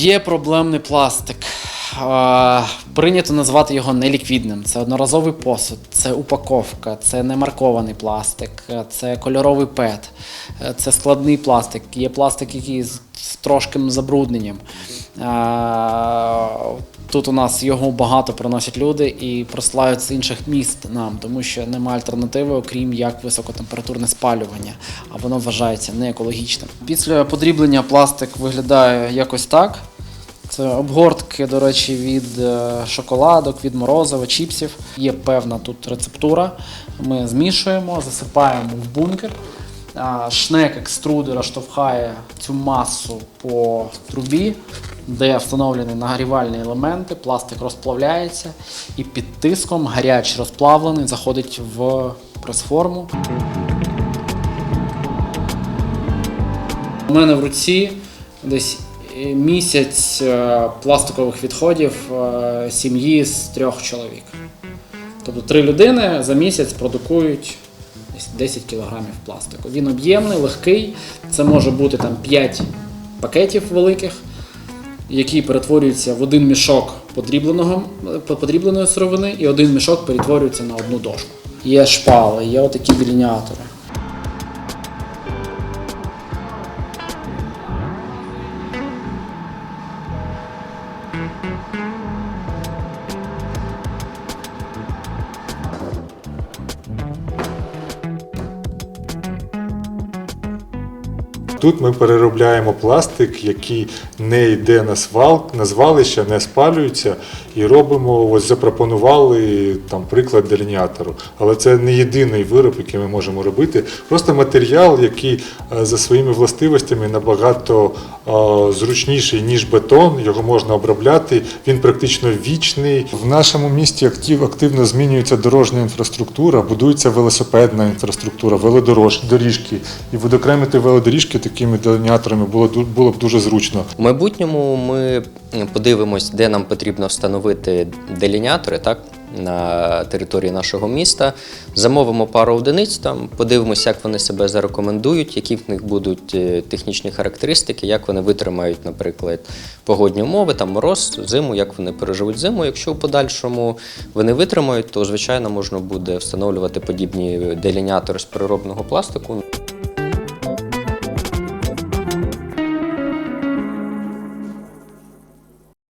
Є проблемний пластик. Прийнято назвати його неліквідним. Це одноразовий посуд, це упаковка, це немаркований пластик, е, це кольоровий пет, е, це складний пластик. Є пластик, який з трошким забрудненням. Тут у нас його багато приносять люди і присилають з інших міст нам, тому що немає альтернативи, окрім як високотемпературне спалювання, а воно вважається не екологічним. Після подріблення пластик виглядає якось так. Це обгортки, до речі, від е, шоколадок, від морозива, чіпсів. Є певна тут рецептура. Ми змішуємо, засипаємо в бункер. Шнек екструдера штовхає цю масу по трубі, де встановлені нагрівальні елементи, пластик розплавляється і під тиском гарячий розплавлений заходить в прес-форму. У мене в руці десь місяць е, пластикових відходів е, сім'ї з трьох чоловік. Тобто три людини за місяць продукують 10 кілограмів пластику. Він об'ємний, легкий. Це може бути там 5 пакетів великих, які перетворюються в один мішок подрібленого, е, подрібленої сировини, і один мішок перетворюється на одну дошку. Є шпали, є отакі делініатори. Тут ми переробляємо пластик, який не йде на свал, на звалище, не спалюється, і робимо, ось запропонували там приклад делініатору. Але це не єдиний вироб, який ми можемо робити. Просто матеріал, який е, за своїми властивостями набагато е, зручніший, ніж бетон. Його можна обробляти. Він практично вічний. В нашому місті актив, активно змінюється дорожня інфраструктура, будується велосипедна інфраструктура, велодоріжки. І відокремити велодоріжки такими делініаторами було було б дуже зручно. У майбутньому ми подивимось, де нам потрібно встановити делінятори, так? На території нашого міста замовимо пару одиниць там, подивимося, як вони себе зарекомендують, які в них будуть е, технічні характеристики, як вони витримають, наприклад, погодні умови, там мороз, зиму, як вони переживуть зиму. Якщо в подальшому вони витримають, то звичайно можна буде встановлювати подібні делінятори з переробного пластику.